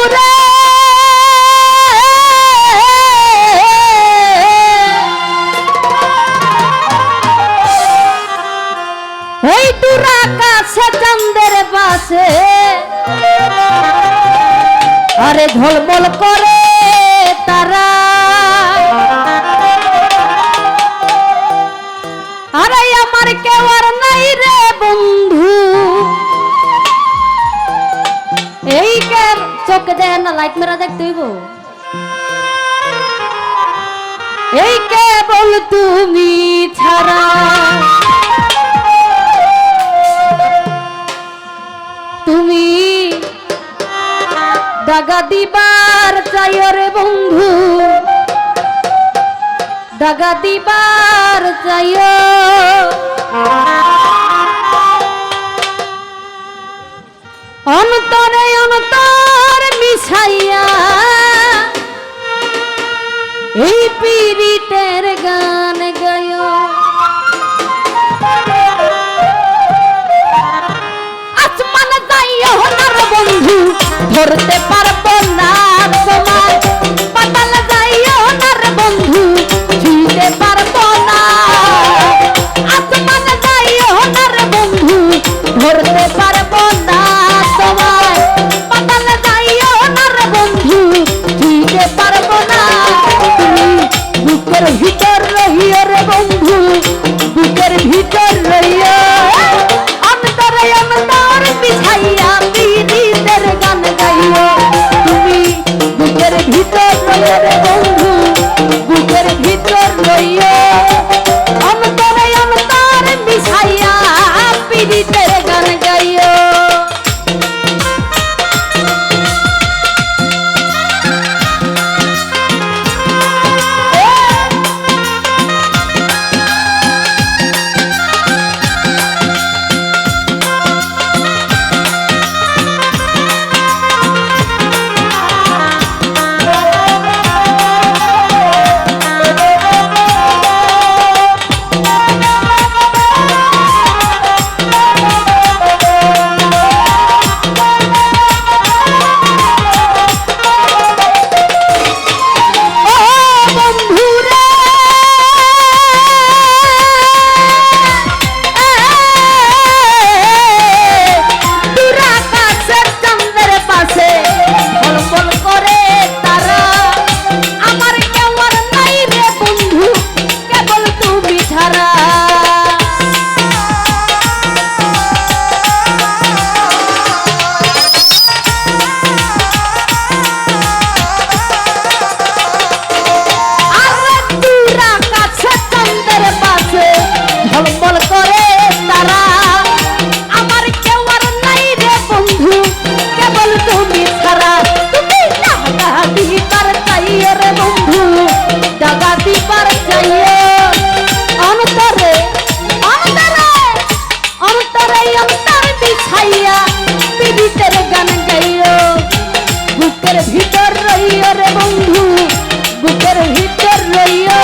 দূরে। ওই চন্দ্রের পাশে। আরে ঝলমল করে লাইট দেখতে হইব? এই কেবল তুমি ছাড়া। তুমি দাগা দিবার চাই রে বন্ধু। দাগা দিবার চাই Porte বন্ধু বুকের ভিতর রইয়া